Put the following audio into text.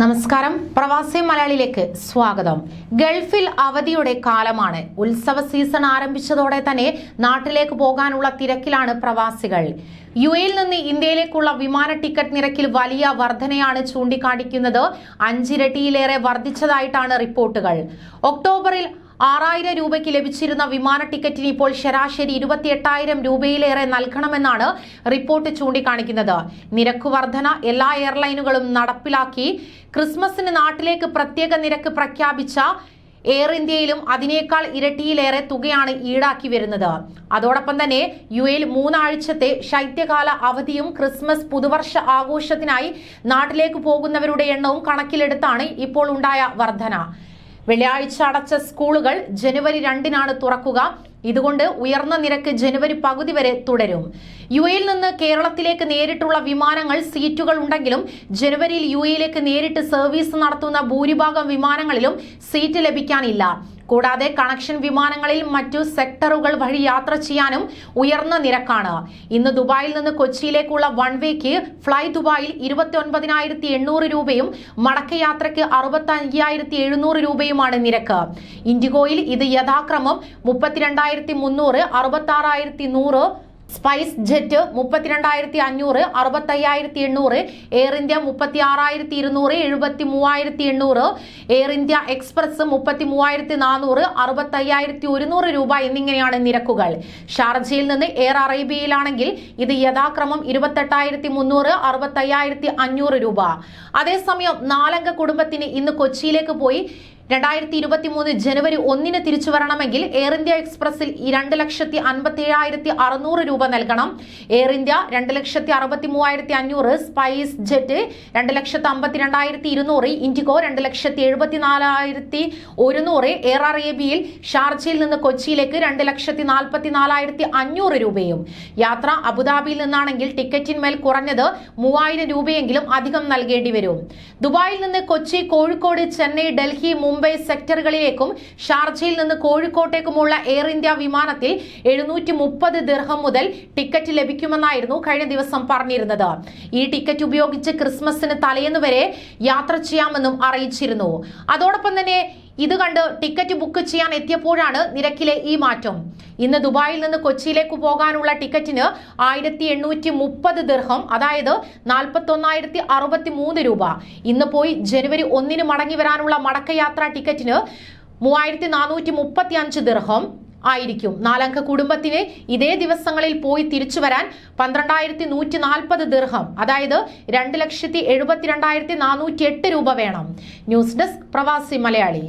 നമസ്കാരം. പ്രവാസി മലയാളിയിലേക്ക് സ്വാഗതം. ഗൾഫിൽ അവധിയുടെ കാലമാണ്. ഉത്സവ സീസൺ ആരംഭിച്ചതോടെ തന്നെ നാട്ടിലേക്ക് പോകാനുള്ള തിരക്കിലാണ് പ്രവാസികൾ. യു എയിൽ നിന്ന് ഇന്ത്യയിലേക്കുള്ള വിമാന ടിക്കറ്റ് നിരക്കിൽ വലിയ വർധനയാണ് ചൂണ്ടിക്കാണിക്കുന്നത്. അഞ്ചിരട്ടിയിലേറെ വർദ്ധിച്ചതായിട്ടാണ് റിപ്പോർട്ടുകൾ. ഒക്ടോബറിൽ ആറായിരം രൂപയ്ക്ക് ലഭിച്ചിരുന്ന വിമാന ടിക്കറ്റിന് ഇപ്പോൾ ശരാശരി ഇരുപത്തി എട്ടായിരം രൂപയിലേറെ നൽകണമെന്നാണ് റിപ്പോർട്ട് ചൂണ്ടിക്കാണിക്കുന്നത്. നിരക്ക് വർധന എല്ലാ എയർലൈനുകളും നടപ്പിലാക്കി. ക്രിസ്മസിന് നാട്ടിലേക്ക് പ്രത്യേക നിരക്ക് പ്രഖ്യാപിച്ച എയർ ഇന്ത്യയിലും അതിനേക്കാൾ ഇരട്ടിയിലേറെ തുകയാണ് ഈടാക്കി വരുന്നത്. അതോടൊപ്പം തന്നെ യു എയിൽ മൂന്നാഴ്ചത്തെ ശൈത്യകാല അവധിയും ക്രിസ്മസ് പുതുവർഷ ആഘോഷത്തിനായി നാട്ടിലേക്ക് പോകുന്നവരുടെ എണ്ണവും കണക്കിലെടുത്താണ് ഇപ്പോൾ ഉണ്ടായ വർധന. വെള്ളിയാഴ്ച അടച്ച സ്കൂളുകൾ ജനുവരി രണ്ടിനാണ് തുറക്കുക. ഇതുകൊണ്ട് ഉയർന്ന നിരക്ക് ജനുവരി പകുതി വരെ തുടരും. യു എയിൽ നിന്ന് കേരളത്തിലേക്ക് നേരിട്ടുള്ള വിമാനങ്ങൾ സീറ്റുകൾ ഉണ്ടെങ്കിലും ജനുവരിയിൽ യു എയിലേക്ക് നേരിട്ട് സർവീസ് നടത്തുന്ന ഭൂരിഭാഗം വിമാനങ്ങളിലും സീറ്റ് ലഭിക്കാനില്ല. കൂടാതെ കണക്ഷൻ വിമാനങ്ങളിൽ മറ്റു സെക്ടറുകൾ വഴി യാത്ര ചെയ്യാനും ഉയർന്ന നിരക്കാണ്. ഇന്ന് ദുബായിൽ നിന്ന് കൊച്ചിയിലേക്കുള്ള വൺ വേക്ക് ഫ്ലൈ ദുബായിൽ ഇരുപത്തി ഒൻപതിനായിരത്തി എണ്ണൂറ് രൂപയും മടക്കയാത്രയ്ക്ക് അറുപത്തി അയ്യായിരത്തി എഴുന്നൂറ് രൂപയുമാണ് നിരക്ക്. ഇൻഡിഗോയിൽ ഇത് യഥാക്രമം മുപ്പത്തിരണ്ടായിരത്തി മുന്നൂറ് അറുപത്തി ആറായിരത്തി നൂറ് സ്പൈസ് ജെറ്റ് മുപ്പത്തിരണ്ടായിരത്തി അഞ്ഞൂറ് അറുപത്തയ്യായിരത്തി എണ്ണൂറ് എയർ ഇന്ത്യ മുപ്പത്തി ആറായിരത്തി ഇരുന്നൂറ് എഴുപത്തി മൂവായിരത്തി എണ്ണൂറ് എയർ ഇന്ത്യ എക്സ്പ്രസ് മുപ്പത്തി മൂവായിരത്തി നാനൂറ് അറുപത്തയ്യായിരത്തി ഒരുന്നൂറ് രൂപ എന്നിങ്ങനെയാണ് നിരക്കുകൾ. ഷാർജയിൽ നിന്ന് എയർ അറേബ്യയിലാണെങ്കിൽ ഇത് യഥാക്രമം ഇരുപത്തെട്ടായിരത്തി മുന്നൂറ് അറുപത്തയ്യായിരത്തി അഞ്ഞൂറ് രൂപ. അതേസമയം നാലംഗ കുടുംബത്തിന് ഇന്ന് കൊച്ചിയിലേക്ക് പോയി രണ്ടായിരത്തി ഇരുപത്തി മൂന്ന് ജനുവരി ഒന്നിന് തിരിച്ചു വരണമെങ്കിൽ എയർ ഇന്ത്യ എക്സ്പ്രസിൽ രണ്ട് ലക്ഷത്തി അൻപത്തി ഏഴായിരത്തി അറുന്നൂറ് രൂപ നൽകണം. എയർ ഇന്ത്യ രണ്ട് ലക്ഷത്തി അറുപത്തി മൂവായിരത്തി അഞ്ഞൂറ് സ്പൈസ് ജെറ്റ് രണ്ട് ലക്ഷത്തി അമ്പത്തി രണ്ടായിരത്തി ഇരുന്നൂറ് ഇൻഡിഗോ രണ്ട് ലക്ഷത്തി എഴുപത്തി നാലായിരത്തി ഒരുന്നൂറ് എയർ അറേബ്യയിൽ ഷാർജയിൽ നിന്ന് കൊച്ചിയിലേക്ക് രണ്ട് ലക്ഷത്തി നാൽപ്പത്തി നാലായിരത്തി അഞ്ഞൂറ് രൂപയും. യാത്ര അബുദാബിയിൽ നിന്നാണെങ്കിൽ ടിക്കറ്റിന്മേൽ കുറഞ്ഞത് മൂവായിരം രൂപയെങ്കിലും അധികം നൽകേണ്ടി വരും. ദുബായിൽ നിന്ന് കൊച്ചി കോഴിക്കോട് ചെന്നൈ ഡൽഹി സെക്ടറുകളിലേക്കും ഷാർജയിൽ നിന്ന് കോഴിക്കോട്ടേക്കുമുള്ള എയർ ഇന്ത്യ വിമാനത്തിൽ എഴുന്നൂറ്റി മുപ്പത് ദീർഘം മുതൽ ടിക്കറ്റ് ലഭിക്കുമെന്നായിരുന്നു കഴിഞ്ഞ ദിവസം പറഞ്ഞിരുന്നത്. ഈ ടിക്കറ്റ് ഉപയോഗിച്ച് ക്രിസ്മസിന് തലേന്ന് വരെ യാത്ര ചെയ്യാമെന്നും അറിയിച്ചിരുന്നു. അതോടൊപ്പം തന്നെ ഇത് കണ്ട് ടിക്കറ്റ് ബുക്ക് ചെയ്യാൻ എത്തിയപ്പോഴാണ് നിരക്കിലെ ഈ മാറ്റം. ഇന്ന് ദുബായിൽ നിന്ന് കൊച്ചിയിലേക്ക് പോകാനുള്ള ടിക്കറ്റിന് ആയിരത്തി എണ്ണൂറ്റി മുപ്പത് ദിർഹം അതായത് നാൽപ്പത്തി ഒന്നായിരത്തി അറുപത്തി മൂന്ന് രൂപ. ഇന്ന് പോയി ജനുവരി ഒന്നിന് മടങ്ങി വരാനുള്ള മടക്കയാത്രാ ടിക്കറ്റിന് മൂവായിരത്തി നാനൂറ്റി മുപ്പത്തി അഞ്ച് ദിർഹം ആയിരിക്കും. നാലംഗ കുടുംബത്തിന് ഇതേ ദിവസങ്ങളിൽ പോയി തിരിച്ചു വരാൻ പന്ത്രണ്ടായിരത്തി നൂറ്റി നാൽപ്പത് ദിർഹം അതായത് രണ്ട് ലക്ഷത്തി എഴുപത്തിരണ്ടായിരത്തി നാനൂറ്റി എട്ട് രൂപ വേണം. ന്യൂസ് ഡെസ്ക് പ്രവാസി മലയാളി.